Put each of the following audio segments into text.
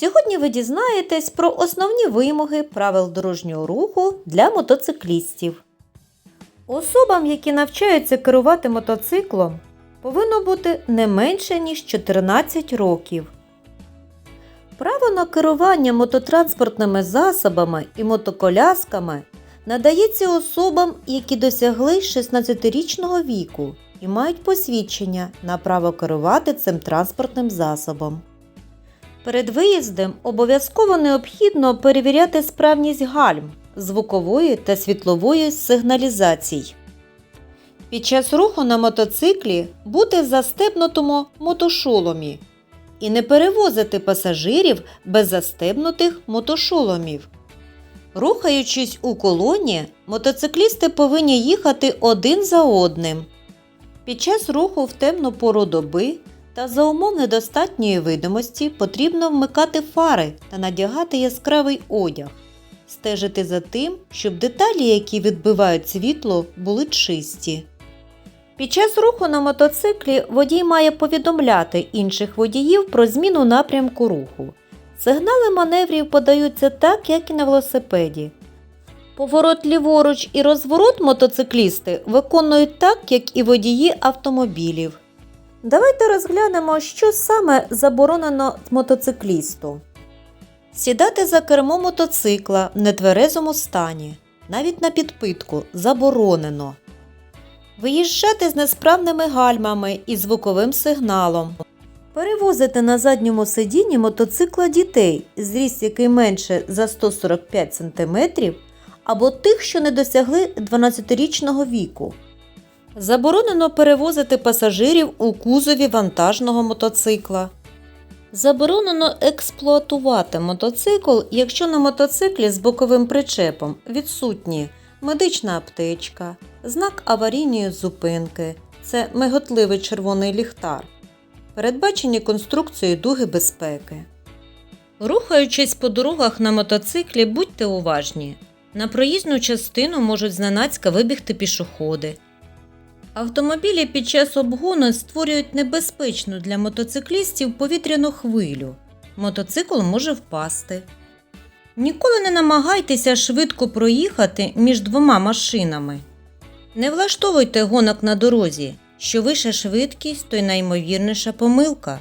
Сьогодні ви дізнаєтесь про основні вимоги правил дорожнього руху для мотоциклістів. Особам, які навчаються керувати мотоциклом, повинно бути не менше, ніж 14 років. Право на керування мототранспортними засобами і мотоколясками надається особам, які досягли 16-річного віку і мають посвідчення на право керувати цим транспортним засобом. Перед виїздом обов'язково необхідно перевіряти справність гальм, звукової та світлової сигналізацій. Під час руху на мотоциклі бути в застебнутому мотошоломі і не перевозити пасажирів без застебнутих мотошоломів. Рухаючись у колоні, мотоциклісти повинні їхати один за одним. Під час руху в темну пору доби та за умов недостатньої видимості потрібно вмикати фари та надягати яскравий одяг, стежити за тим, щоб деталі, які відбивають світло, були чисті. Під час руху на мотоциклі водій має повідомляти інших водіїв про зміну напрямку руху. Сигнали маневрів подаються так, як і на велосипеді. Поворот ліворуч і розворот мотоциклісти виконують так, як і водії автомобілів. Давайте розглянемо, що саме заборонено мотоциклісту. Сідати за кермо мотоцикла в нетверезому стані, навіть на підпитку, заборонено. Виїжджати з несправними гальмами і звуковим сигналом. Перевозити на задньому сидінні мотоцикла дітей, зріст який менше за 145 см, або тих, що не досягли 12-річного віку. Заборонено перевозити пасажирів у кузові вантажного мотоцикла. Заборонено експлуатувати мотоцикл, якщо на мотоциклі з боковим причепом відсутні медична аптечка, знак аварійної зупинки це миготливий червоний ліхтар, передбачені конструкцією дуги безпеки. Рухаючись по дорогах на мотоциклі, будьте уважні. На проїзну частину можуть зненацька вибігти пішоходи. Автомобілі під час обгону створюють небезпечну для мотоциклістів повітряну хвилю. Мотоцикл може впасти. Ніколи не намагайтеся швидко проїхати між двома машинами. Не влаштовуйте гонок на дорозі. Що вища швидкість, то й наймовірніша помилка.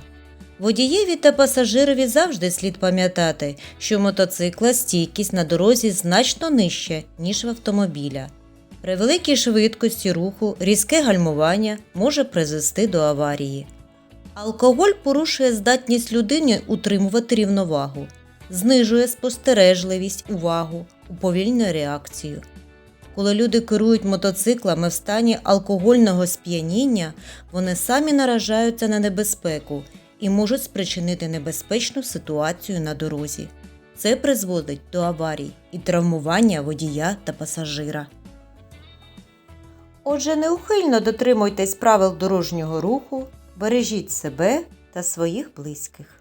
Водієві та пасажирові завжди слід пам'ятати, що мотоцикла стійкість на дорозі значно нижча, ніж в автомобіля. При великій швидкості руху різке гальмування може призвести до аварії. Алкоголь порушує здатність людини утримувати рівновагу, знижує спостережливість, увагу, уповільнює реакцію. Коли люди керують мотоциклами в стані алкогольного сп'яніння, вони самі наражаються на небезпеку і можуть спричинити небезпечну ситуацію на дорозі. Це призводить до аварій і травмування водія та пасажира. Отже, неухильно дотримуйтесь правил дорожнього руху, бережіть себе та своїх близьких.